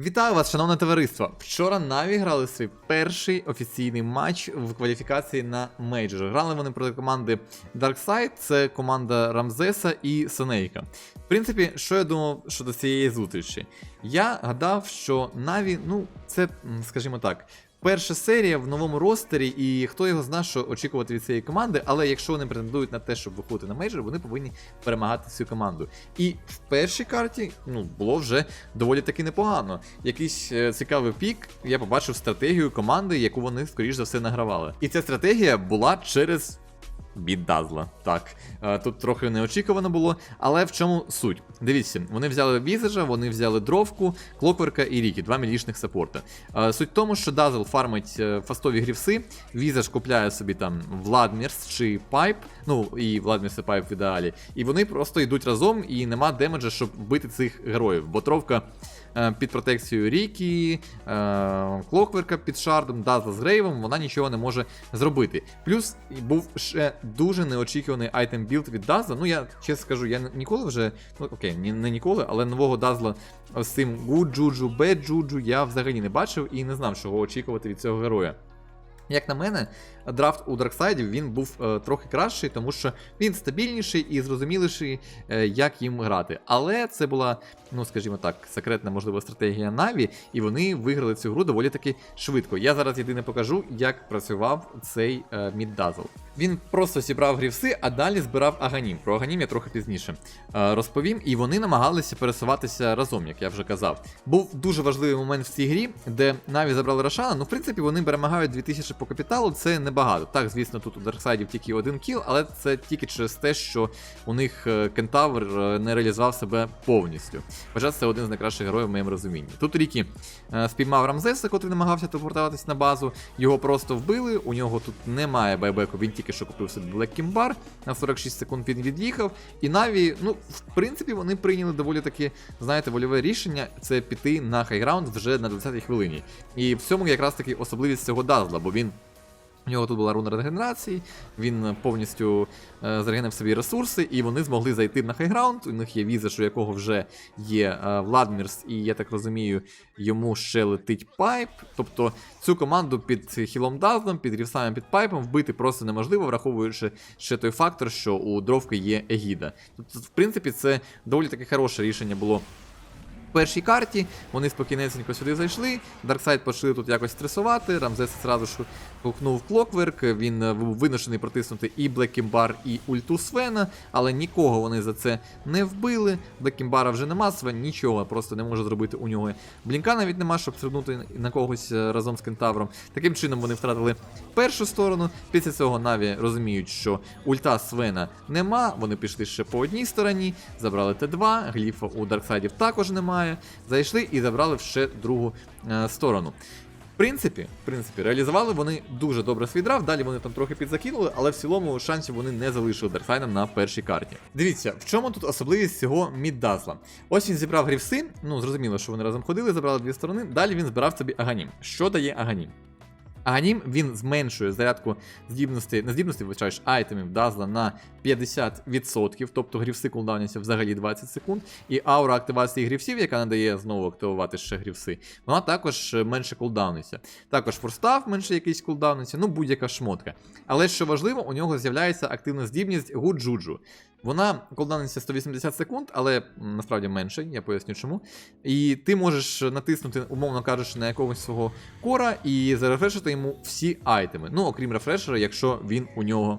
Вітаю вас, шановне товариство! Вчора Наві грали свій перший офіційний матч в кваліфікації на мейджор. Грали вони проти команди Darkside, це команда Рамзеса і Сенейка. В принципі, що я думав щодо цієї зустрічі? Я гадав, що Наві, ну, це, скажімо так. Перша серія в новому ростері, і хто його зна, що очікувати від цієї команди, але якщо вони претендують на те, щоб виходити на мейджор, вони повинні перемагати цю команду. І в першій карті ну, було вже доволі таки непогано. Якийсь е, цікавий пік, я побачив стратегію команди, яку вони, скоріш за все, награвали. І ця стратегія була через. Біт Дазла. Так, е, тут трохи неочікувано було, але в чому суть? Дивіться, вони взяли Візажа, вони взяли дровку, Клокверка і Рікі, два мілічних саппорта. Е, Суть в тому, що Дазл фармить е, фастові грівси, Візаж купляє собі там Владмірс чи Пайп, ну і Владмірс і Пайп в ідеалі, і вони просто йдуть разом, і нема демеджа, щоб бити цих героїв. Бо тровка під протекцією Рікі, е, Клокверка під шардом, Дазла з Грейвом, вона нічого не може зробити. Плюс був ще дуже неочікуваний айтем білд від Дазла. Ну я чесно скажу, я ніколи вже, ну окей, не ніколи, але нового Дазла з цим Гуджуджу, Беджуджу я взагалі не бачив і не знав, чого очікувати від цього героя. Як на мене, драфт у Дарксайдів він був е, трохи кращий, тому що він стабільніший і зрозуміліший, е, як їм грати. Але це була, ну скажімо так, секретна, можливо, стратегія Наві, і вони виграли цю гру доволі таки швидко. Я зараз єдине покажу, як працював цей е, міддазл. Він просто зібрав грівси, а далі збирав аганім. Про аганім я трохи пізніше е, розповім. І вони намагалися пересуватися разом, як я вже казав. Був дуже важливий момент в цій грі, де Наві забрали Рошана. Ну, в принципі, вони перемагають 2000 по капіталу, це небагато. Так, звісно, тут у Дарксайдів тільки один кіл, але це тільки через те, що у них е, кентавр е, не реалізував себе повністю. Хоча це один з найкращих героїв в моєму розумінні. Тут Рікі е, спіймав Рамзеса, котрий намагався телепортуватись на базу. Його просто вбили. У нього тут немає байбеку, він тільки що купив собі Black Кімбар. На 46 секунд він від'їхав. І Наві, ну, в принципі, вони прийняли доволі таки, знаєте, вольове рішення це піти на хайграунд вже на 20-й хвилині. І в цьому якраз таки особливість цього Дазла, бо він. У нього тут була руна регенерації, він повністю е, зарегенив собі ресурси, і вони змогли зайти на хайграунд. У них є візаж, у якого вже є е, Владмірс, і я так розумію, йому ще летить пайп. Тобто цю команду під хілом Дазлом, під рівсами під пайпом вбити просто неможливо, враховуючи ще той фактор, що у дровки є Егіда. Тобто, в принципі, це доволі таке хороше рішення було першій карті. Вони спокійнесенько сюди зайшли. Дарксайд почали тут якось стресувати. Рамзес зразу ж гукнув Клокверк. Він е, був виношений протиснути і Блекімбар, і Ульту Свена, але нікого вони за це не вбили. Блекімбара вже нема, Свен нічого просто не може зробити у нього. Блінка навіть нема, щоб стрибнути на когось е, разом з кентавром. Таким чином вони втратили першу сторону. Після цього Наві розуміють, що ульта Свена нема. Вони пішли ще по одній стороні, забрали Т2, гліфа у Дарксайдів також немає. Зайшли і забрали ще другу е, сторону. В принципі, в принципі, реалізували вони дуже добре свій драфт, далі вони там трохи підзакинули, але в цілому шансів вони не залишили Дарксайдам на першій карті. Дивіться, в чому тут особливість цього міддазла? Ось він зібрав грівси, ну зрозуміло, що вони разом ходили, забрали дві сторони. Далі він збирав собі аганім. Що дає аганім? Аганім він зменшує зарядку здібності, не здібності, вибачаєш, айтемів Дазла на 50%, тобто грівси кулдауняться взагалі 20 секунд. І аура активації грівсів, яка надає знову активувати ще грівси, вона також е, менше кулдауниться. Також форстав менше якийсь кулдауниться, ну будь-яка шмотка. Але що важливо, у нього з'являється активна здібність Гуджуджу. Вона колданиться 180 секунд, але насправді менше, я поясню чому. І ти можеш натиснути, умовно кажучи, на якогось свого кора і зарефрешити йому всі айтеми. Ну, окрім рефрешера, якщо він у нього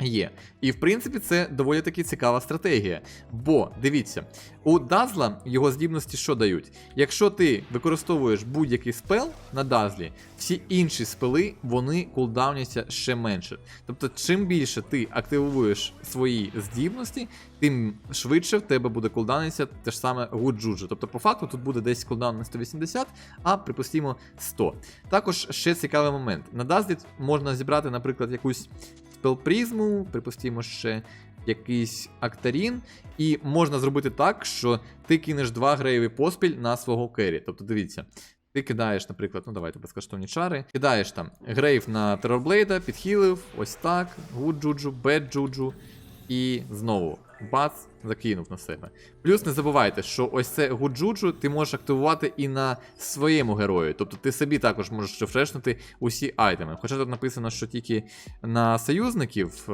є. І в принципі це доволі таки цікава стратегія. Бо дивіться, у Дазла його здібності що дають? Якщо ти використовуєш будь-який спел на Дазлі, всі інші спели вони кулдауняться ще менше. Тобто, чим більше ти активуєш свої здібності, тим швидше в тебе буде кулдаунитися те ж саме Гуджуджу. Тобто, по факту тут буде десь кулдаун на 180, а припустимо 100. Також ще цікавий момент. На Дазлі можна зібрати, наприклад, якусь спелпризму, припустимо ще якийсь актарін, і можна зробити так, що ти кинеш два греєві поспіль на свого кері. Тобто, дивіться. Ти кидаєш, наприклад, ну давайте безкоштовні чари. Кидаєш там грейв на Терорблейда, підхилив, ось так, гуд джуджу, бед джуджу. І знову бац, закинув на себе. Плюс не забувайте, що ось це гуджуджу ти можеш активувати і на своєму герою. Тобто ти собі також можеш рефрешнути усі айтеми. Хоча тут написано, що тільки на союзників. Е,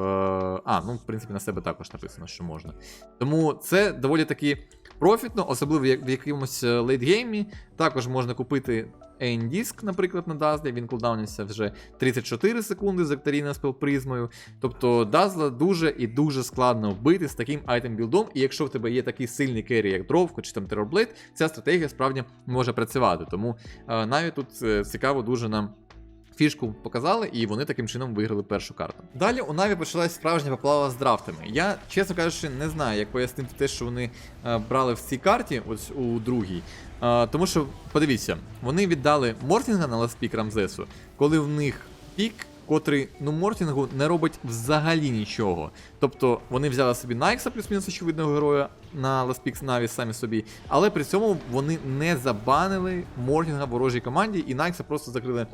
а, ну, в принципі, на себе також написано, що можна. Тому це доволі таки профітно, особливо як- в якомусь е, лейтгеймі. Також можна купити Ейндіск, наприклад, на Дазлі. Він кулдаунився вже 34 секунди з Акторіна спелпризмою. Тобто Дазла дуже і дуже складно вбити з таким айтем-білдом. І якщо в тебе є такий сильний керрі, як Дровко чи там Терорблейд, ця стратегія справді може працювати. Тому е, навіть тут е, цікаво дуже нам. Фішку показали, і вони таким чином виграли першу карту. Далі у Наві почалась справжня поплава з драфтами. Я, чесно кажучи, не знаю, як пояснити те, що вони е, брали в цій карті, ось у другій. Е, тому що, подивіться, вони віддали Мортінга на ласпік Рамзесу, коли в них пік, котрий ну Мортінгу не робить взагалі нічого. Тобто вони взяли собі Найкса, плюс-мінус очевидного героя на ласпік Наві самі собі, але при цьому вони не забанили Мортінга ворожій команді, і Найкса просто закрили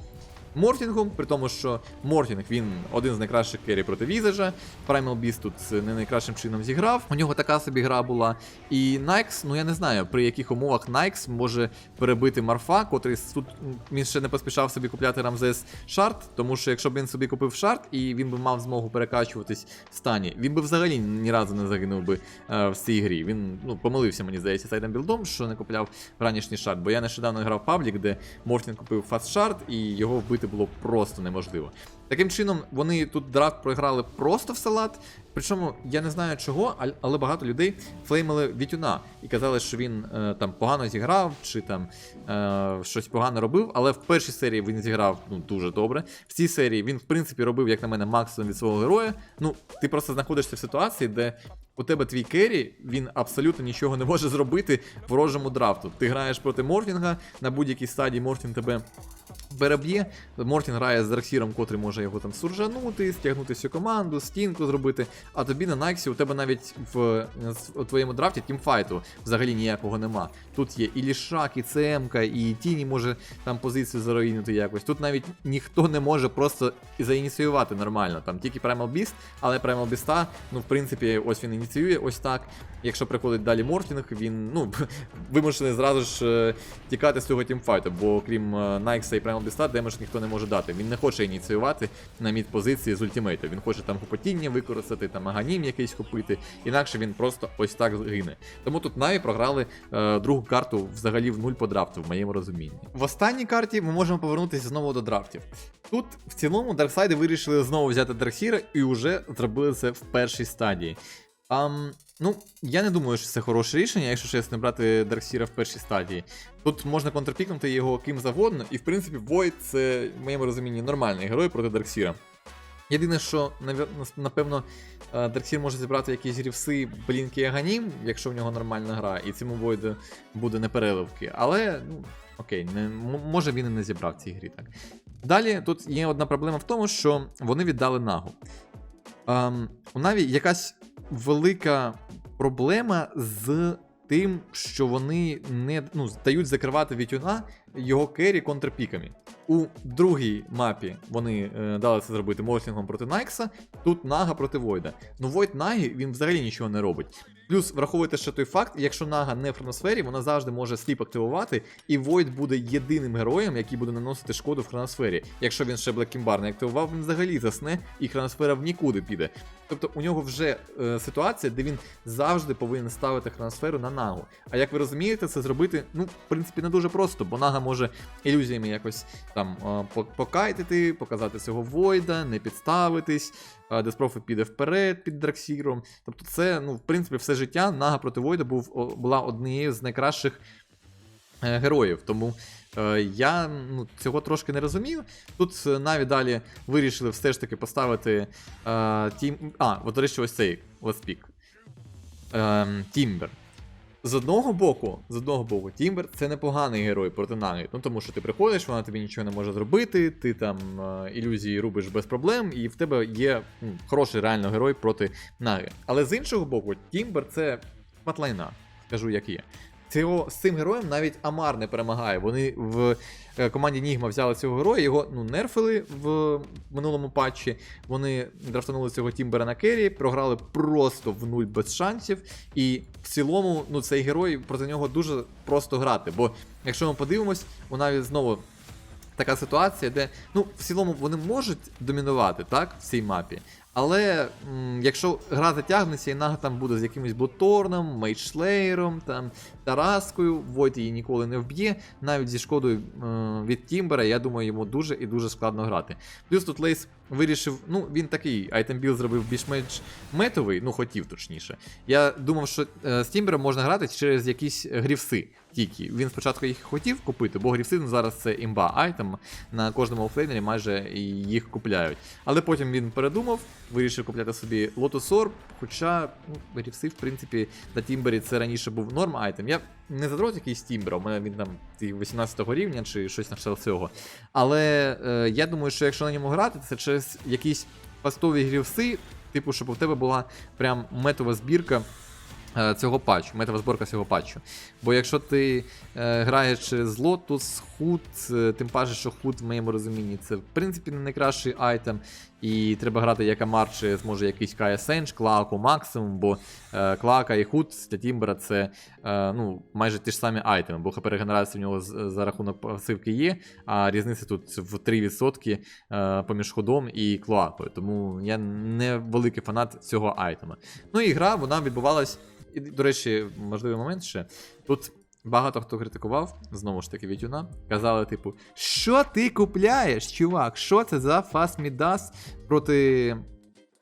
Мортінгом, при тому, що Мортінг він один з найкращих керрі проти Візажа. Primal Beast тут не найкращим чином зіграв. У нього така собі гра була. І Найкс, ну я не знаю, при яких умовах Найкс може перебити Марфа, котрий тут він ще не поспішав собі купляти Рамзес Шарт, тому що якщо б він собі купив шарт і він би мав змогу перекачуватись в стані, він би взагалі ні разу не загинув би е, в цій грі. Він ну, помилився, мені здається, сайдом білдом, що не купляв ранішній шарт. Бо я нещодавно грав паблік, де Мортін купив фаст шарт, і його вбити було просто неможливо. Таким чином, вони тут драфт програли просто в салат. Причому я не знаю чого, але багато людей флеймили Вітюна і казали, що він е, там погано зіграв, чи там е, щось погано робив. Але в першій серії він зіграв ну дуже добре. В цій серії він, в принципі, робив, як на мене, максимум від свого героя. Ну, ти просто знаходишся в ситуації, де у тебе твій керрі, він абсолютно нічого не може зробити ворожому драфту. Ти граєш проти Морфінга, на будь-якій стадії Морфінг тебе переб'є. Мортін грає з Дарксіром, котрий може його там суржанути, стягнути всю команду, стінку зробити. А тобі на Найксі у тебе навіть в у твоєму драфті тімфайту взагалі ніякого нема. Тут є і Лішак, і ЦМК, і Тіні може там позицію заруїнити якось. Тут навіть ніхто не може просто заініціювати нормально. Там тільки Primal Beast, але Primal Beast, ну в принципі, ось він ініціює ось так. Якщо приходить далі Мортінг, він ну вимушений зразу ж е, тікати з цього тімфайту, бо крім е, Найкса і Primal Beast, демедж ніхто не може дати. Він не хоче ініціювати на мід позиції з ультимейту. Він хоче там хопотіння використати, там аганім якийсь купити, інакше він просто ось так гине. Тому тут Наві програли е, другу карту взагалі в нуль по драфту, в моєму розумінні. В останній карті ми можемо повернутися знову до драфтів. Тут в цілому Дарксайди вирішили знову взяти Дарксіра і вже зробили це в першій стадії. Ам, ну, я не думаю, що це хороше рішення, якщо чесно, брати Дарксіра в першій стадії. Тут можна контрпікнути його ким завгодно, і в принципі Void це, в моєму розумінні, нормальний герой проти Дарксіра. Єдине, що, напевно, е, Дарксір може зібрати якісь рівси Блінки і Аганім, якщо в нього нормальна гра, і цьому Void буде непереливки. Але, ну, окей, не, може він і не зібрав в цій грі так. Далі тут є одна проблема в тому, що вони віддали нагу. Ем, у Наві якась велика проблема з тим, що вони не ну, дають закривати Вітюна його керрі контрпіками. У другій мапі вони е, дали це зробити Морсінгом проти Найкса, тут Нага проти Войда. Ну Войд Нагі він взагалі нічого не робить. Плюс враховуйте ще той факт, якщо Нага не в хроносфері, вона завжди може сліп активувати, і Войд буде єдиним героєм, який буде наносити шкоду в хроносфері. Якщо він ще Блеккімбар не активував, він взагалі засне, і хроносфера в нікуди піде. Тобто у нього вже е, ситуація, де він завжди повинен ставити хроносферу на нагу. А як ви розумієте, це зробити, ну, в принципі, не дуже просто, бо нага може ілюзіями якось там е, покайтити, показати цього Войда, не підставитись. е, Деспрофи піде вперед під Драксіром. Тобто, це, ну, в принципі, все життя Нага проти Войда був, була однією з найкращих героїв. Тому е, я ну, цього трошки не розумію. Тут е, навіть далі вирішили все ж таки поставити е, тім. А, от, до речі, ось цей ласпік. Тімбер. З одного боку, з одного боку, Тімбер це непоганий герой проти Наги. Ну тому що ти приходиш, вона тобі нічого не може зробити, ти там е, ілюзії рубиш без проблем, і в тебе є ну, хороший реально герой проти Наги. Але з іншого боку, Тімбер це матлайна, скажу як є. Цього, з цим героєм навіть Амар не перемагає. Вони в е, команді Нігма взяли цього героя, його ну, нерфили в минулому патчі. Вони драфтанули цього Тімбера на керрі, програли просто в нуль без шансів. І в цілому, ну, цей герой проти нього дуже просто грати. Бо якщо ми подивимось, у Наві знову така ситуація, де ну, в цілому вони можуть домінувати так, в цій мапі. Але м, якщо гра затягнеться, і Нага там буде з якимось боторном, Мейдшлеєром, там Тараскою, Войт її ніколи не вб'є, навіть зі шкодою е, від Тімбера, я думаю, йому дуже і дуже складно грати. Плюс тут Лейс вирішив, ну він такий айтембіл зробив більш-менш метовий, ну хотів точніше. Я думав, що е, з Тімбером можна грати через якісь грівси. Тільки він спочатку їх хотів купити, бо грівси ну, зараз це імба айтем. На кожному офлейнері майже їх купляють. Але потім він передумав, вирішив купляти собі Lotus Orb, хоча ну, грівси, в принципі, на Тімбері це раніше був норм айтем. Я не задрот якийсь Тімбера, у мене він там 18 рівня чи щось на цього. Але е, я думаю, що якщо на ньому грати, це через якісь пастові грівси, типу, щоб у тебе була прям метова збірка е, цього патчу, метова зборка цього патчу. Бо якщо ти е, граєш через Lotus, худ, тим паче, що худ в моєму розумінні це в принципі не найкращий айтем. І треба грати як Амар чи зможе якийсь Кая Сенч, Клаку максимум, бо е, Клака і Худ для Тімбера це е, ну, майже ті ж самі айтеми, бо ХП регенерація в нього з- за рахунок пасивки є, а різниця тут в 3% е, поміж ходом і клоакою. Тому я не великий фанат цього айтема. Ну і гра вона відбувалась. І, до речі, можливий момент ще. Тут багато хто критикував, знову ж таки, Вітюна. Казали, типу, що ти купляєш, чувак? Що це за фасмідас проти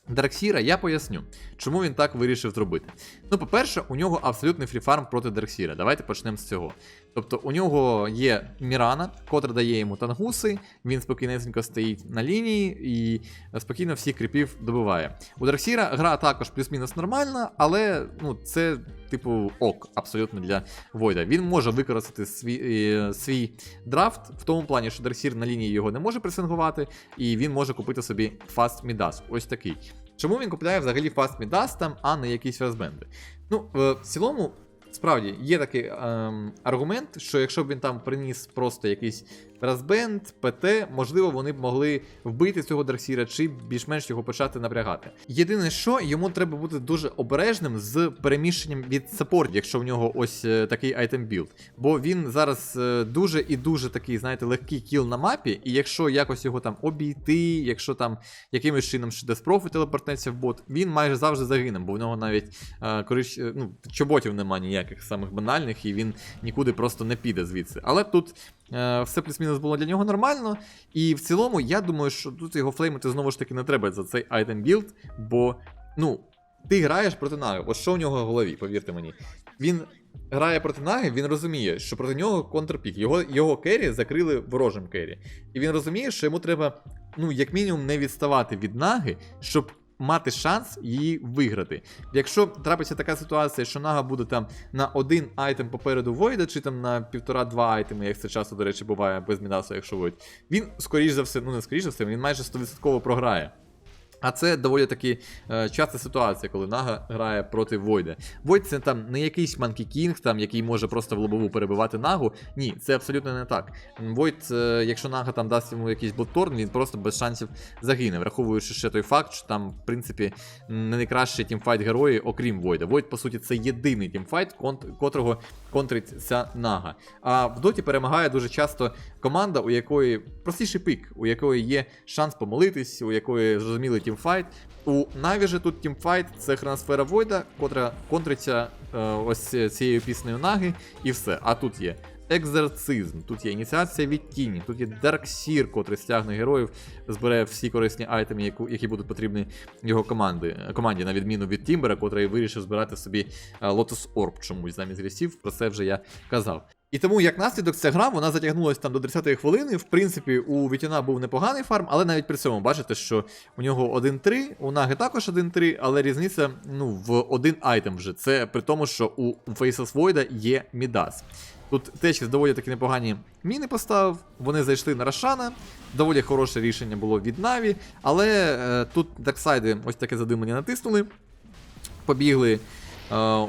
Дарксіра? Я поясню, чому він так вирішив зробити. Ну, по-перше, у нього абсолютний фріфарм проти Дарксіра. Давайте почнемо з цього. Тобто у нього є Мірана, котра дає йому тангуси, він спокійнесенько стоїть на лінії і спокійно всіх кріпів добиває. У Дарксіра гра також плюс-мінус нормальна, але ну, це, типу, ок, абсолютно для Войда. Він може використати свій, е, свій драфт в тому плані, що Дарксір на лінії його не може пресингувати, і він може купити собі Fast Midas. Ось такий. Чому він купляє взагалі Fast Midas там, а не якісь розбенди? Ну, е, в цілому, справді, є такий ем, аргумент, що якщо б він там приніс просто якийсь Розбенд, ПТ, можливо, вони б могли вбити цього Дарксіра чи більш-менш його почати напрягати. Єдине, що йому треба бути дуже обережним з переміщенням від саппортів, якщо в нього ось е, такий айтем білд. Бо він зараз е, дуже і дуже такий, знаєте, легкий кіл на мапі, і якщо якось його там обійти, якщо там якимось чином ще Деспрофи телепортнеться в бот, він майже завжди загине, бо в нього навіть е, корич, е, ну, чоботів немає ніяких самих банальних, і він нікуди просто не піде звідси. Але тут все плюс-мінус було для нього нормально. І в цілому, я думаю, що тут його флеймити знову ж таки не треба за цей айтем білд, бо, ну, ти граєш проти Наги. Ось що в нього в голові, повірте мені. Він грає проти Наги, він розуміє, що проти нього контрпік. Його, його керрі закрили ворожим керрі. І він розуміє, що йому треба, ну, як мінімум, не відставати від Наги, щоб мати шанс її виграти. Якщо трапиться така ситуація, що Нага буде там на один айтем попереду Войда, чи там на півтора-два айтеми, як це часто, до речі, буває без Мідаса, якщо Войд, він, скоріш за все, ну не скоріш за все, він майже 100% програє. А це доволі таки е, часта ситуація, коли Нага грає проти Войда. Войд це там не якийсь Манкі Кінг, там, який може просто в лобову перебивати Нагу. Ні, це абсолютно не так. Войд, е, якщо Нага там дасть йому якийсь ботторн, він просто без шансів загине, враховуючи ще той факт, що там, в принципі, не найкращий тімфайт герої, окрім Войда. Войд, по суті, це єдиний тімфайт, котрого контрить ця Нага. А в доті перемагає дуже часто команда, у якої простіший пік, у якої є шанс помолитись, у якої зрозумілий тімфайт. У Наві же тут тімфайт це хроносфера Войда, котра контриться е, ось цією піснею Наги, і все. А тут є екзорцизм, тут є ініціація від тіні, тут є Дарксір, котрий стягне героїв, збере всі корисні айтеми, яку- які будуть потрібні його команди, команді, на відміну від Тімбера, котрий вирішив збирати собі е, Lotus Orb чомусь замість грісів. Про це вже я казав. І тому, як наслідок, ця гра вона затягнулася там до 30-ї хвилини. В принципі, у Вітюна був непоганий фарм, але навіть при цьому бачите, що у нього 1-3, у Наги також 1-3, але різниця ну, в один айтем вже. Це при тому, що у Faceless Void є Мідас. Тут теж доволі таки непогані міни поставив. Вони зайшли на Рошана. Доволі хороше рішення було від Наві. Але е, тут Дарксайди ось таке задимлення натиснули. Побігли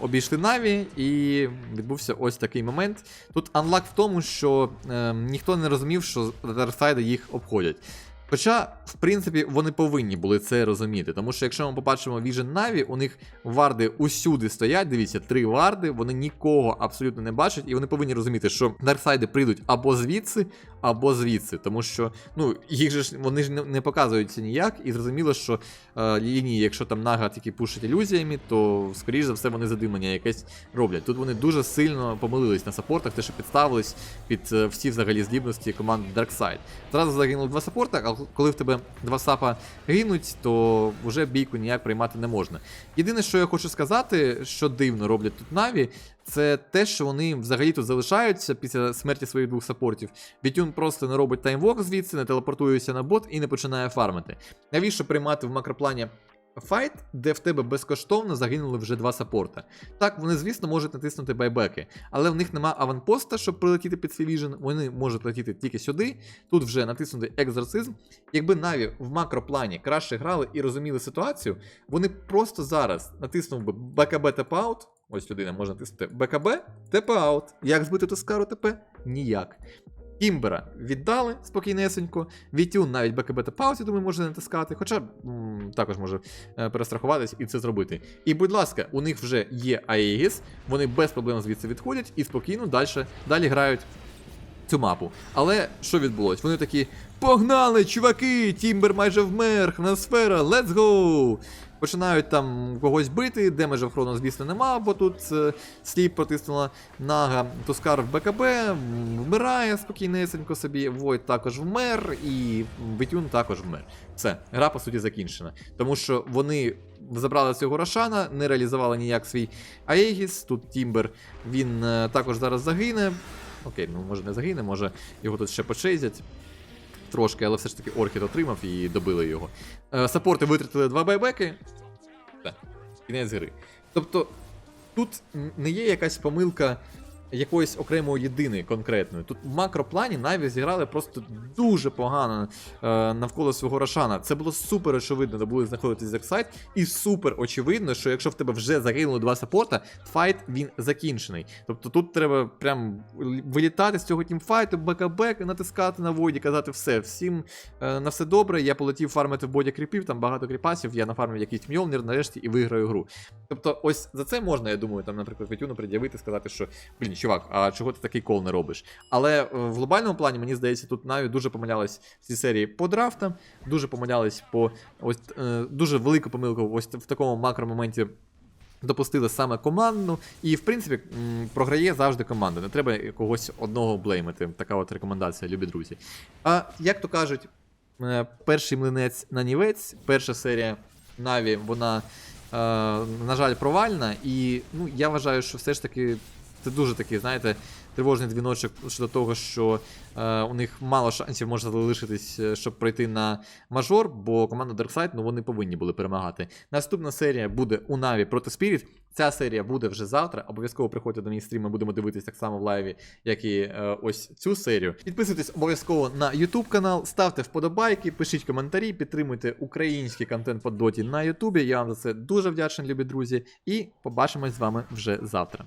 обійшли Наві, і відбувся ось такий момент. Тут анлак в тому, що е, ніхто не розумів, що Дарксайди їх обходять. Хоча, в принципі, вони повинні були це розуміти, тому що якщо ми побачимо Vision Na'Vi, у них варди усюди стоять, дивіться, три варди, вони нікого абсолютно не бачать, і вони повинні розуміти, що Дарксайди прийдуть або звідси, або звідси. Тому що ну, їх же ж вони ж не, показуються ніяк, і зрозуміло, що е, лінії, якщо там нага тільки пушить ілюзіями, то скоріш за все вони задимання якесь роблять. Тут вони дуже сильно помилились на саппортах, те, що підставились під е, всі взагалі здібності команди Darkseid. Зразу загинули два саппорта, а коли в тебе два сапа гинуть, то вже бійку ніяк приймати не можна. Єдине, що я хочу сказати, що дивно роблять тут Наві, це те, що вони взагалі тут залишаються після смерті своїх двох сапортів. Вітюн просто не робить таймвок звідси, не телепортується на бот і не починає фармити. Навіщо приймати в макроплані файт, де в тебе безкоштовно загинули вже два саппорта? Так, вони, звісно, можуть натиснути байбеки, але в них нема аванпоста, щоб прилетіти під свій віжен. Вони можуть летіти тільки сюди. Тут вже натиснути екзорцизм. Якби Наві в макроплані краще грали і розуміли ситуацію, вони просто зараз натиснув би БКБ тепаут. Ось людина може натиснути БКБ, ТП-аут. Як збити Тускару ТП? Ніяк. Кімбера віддали спокійнесенько. Вітюн навіть БКБ та паузі, думаю, може натискати, хоча м, також може е, перестрахуватись і це зробити. І будь ласка, у них вже є Аегіс, вони без проблем звідси відходять і спокійно далі, далі грають цю мапу. Але що відбулось? Вони такі: погнали, чуваки! Тімбер майже вмер, Хроносфера, let's go! Починають там когось бити, демеджа в хроно, звісно, нема, бо тут е, сліп протиснула нага, Тускар в БКБ, вмирає спокійнесенько собі, Войт також вмер, і Бетюн також вмер. Все, гра по суті закінчена. Тому що вони забрали цього Рошана, не реалізували ніяк свій Аегіс. Тут Тімбер він е, також зараз загине. Окей, ну може не загине, може його тут ще почейзять. Трошки, але все ж таки Орхід отримав і добили його. Сапорти Саппорти витратили два байбеки. Так, кінець гри. Тобто, тут не є якась помилка якоїсь окремої єдиної конкретної. Тут в макроплані Наві зіграли просто дуже погано е, навколо свого Рошана. Це було супер очевидно, де були знаходитись Зексайт, і супер очевидно, що якщо в тебе вже загинули два саппорта, файт він закінчений. Тобто тут треба прям вилітати з цього тімфайту, бека-бек, натискати на войді, казати все, всім е, на все добре. Я полетів фармити в боді кріпів, там багато кріпасів, я нафармив якийсь мьолнір нарешті і виграю гру. Тобто, ось за це можна, я думаю, там, наприклад, Вітюну пред'явити, сказати, що блін, чувак, а чого ти такий кол не робиш? Але е, в глобальному плані, мені здається, тут навіть дуже помилялись в цій серії по драфтам, дуже помилялись по ось е, дуже велику помилку ось в такому макромоменті. Допустили саме команду, і в принципі програє завжди команда. Не треба когось одного блеймити. Така от рекомендація, любі друзі. А як то кажуть, е, перший млинець на нівець, перша серія Наві, вона, на жаль, провальна. І ну, я вважаю, що все ж таки це дуже такий, знаєте, тривожний дзвіночок щодо того, що е, у них мало шансів може залишитись, е, щоб пройти на мажор, бо команда Darkseid, ну вони повинні були перемагати. Наступна серія буде у Наві проти Spirit. Ця серія буде вже завтра. Обов'язково приходьте до мій стрім, ми будемо дивитись так само в лайві, як і е, ось цю серію. Підписуйтесь обов'язково на YouTube канал, ставте вподобайки, пишіть коментарі, підтримуйте український контент по доті на Ютубі. Я вам за це дуже вдячний, любі друзі. І побачимось з вами вже завтра.